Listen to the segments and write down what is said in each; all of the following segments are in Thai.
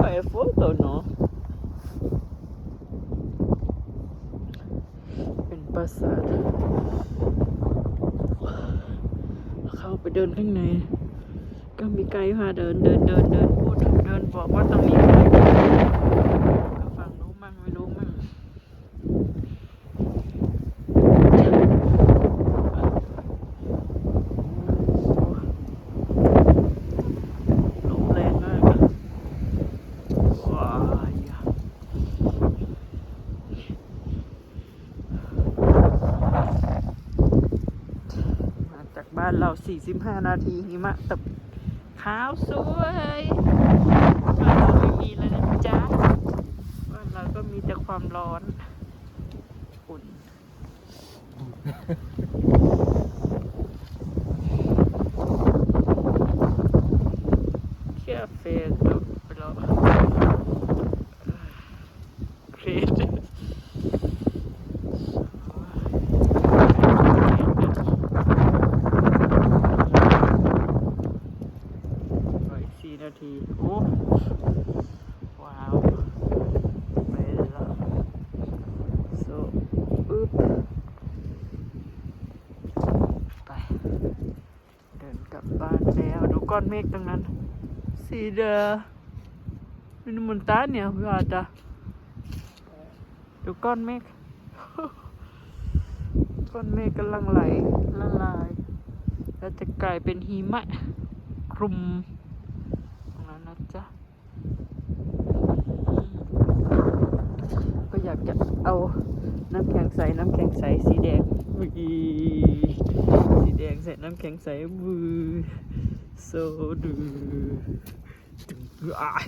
Fai foto no? เป็นปราสาทเข้าไปเดินข้างในก็มีไกด์พาเดินเดินเดินเดินบอกว่าตรงนี้อะไรก็ฟังรู้มั่งไม่รู้มั่งลมแรงมาก ว้ายมาจากบ้านเรา 45 นาทีหิมะตกขาวสวยบ้านเราไม่มีแล้วนะจ๊ะบ้านเราก็มีแต่ความร้อนอุ่น แค่เฟซบุ๊กไปแล้วเครียดอีกสี่นา ทีโอ้ว้าวไปแล้ว so อึ๊บไปเดินกลับบ้านแล้ว ดูก้อนเมฆตรงนั้นสีเดอมินมุนตาเนี่ยว่าจะดูก้อนเมฆก้อนเมฆกำลังไหลละลาย แล้วจะกลายเป็นหิมะคลุมตรงนั้นนะจ๊ะ ก็อยากจะเอาน้ำแข็งใส น้ำแข็งใส สีแดงอุ๊ยสีแดงใส่น้ำแข็งใสวือโซดูตึงอ้าย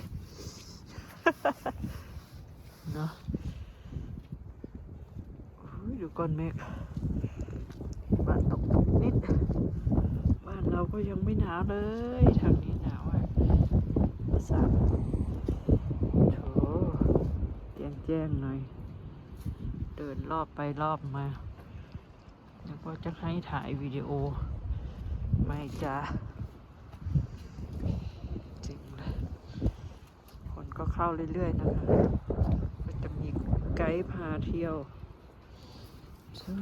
เนาะอุ๊ยดูก้อนเมฆบ้านตกนิด บ้านเราก็ยังไม่หนาวเลย ทางนี้หนาวอะสามโถ แจ้งหน่อย เดินรอบไปรอบมา แล้วก็จะให้ถ่ายวิดีโอ ไม่จ้าจริงเลยคนก็เข้าเรื่อย ๆ นะคะก็จะมีไกด์พาเที่ยวจ้า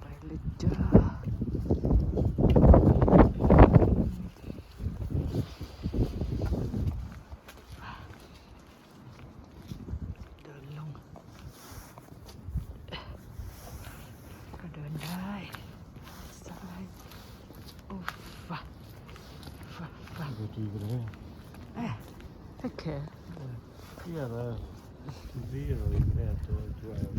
ไปเลยจ้า Givré. Okay. Hela Zero in ett och twelve.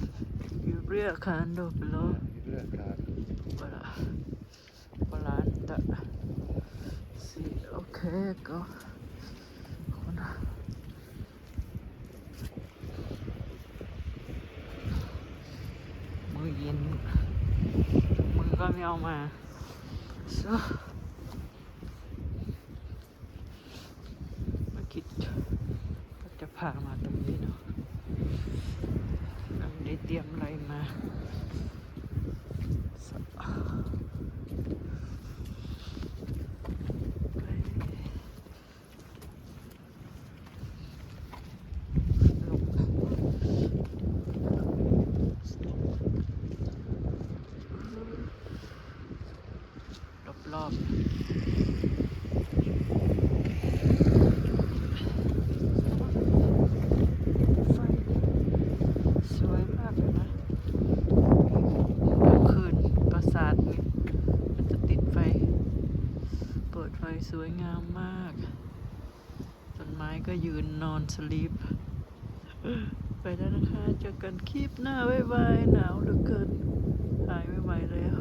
Urea kind of below. Givré-kart. Bara Balanta. See, okay, go. คนมือเย็นมือก็ไม่เอามา so มาคิดว่ามาตรงนี้เนาะได้เตรียมอะไรมา รอบรอบๆไฟสวยมากเลยนะกลางคืนปราสาทนี่มันจะติดไฟ เปิดไฟสวยงามมาก ต้นไม้ ก็ยืนนอนสลีปไปแล้วนะคะเจอกันคลิปหน้าบ๊ายบายหนาวเหลือเกินหายไม่ไหวแล้ว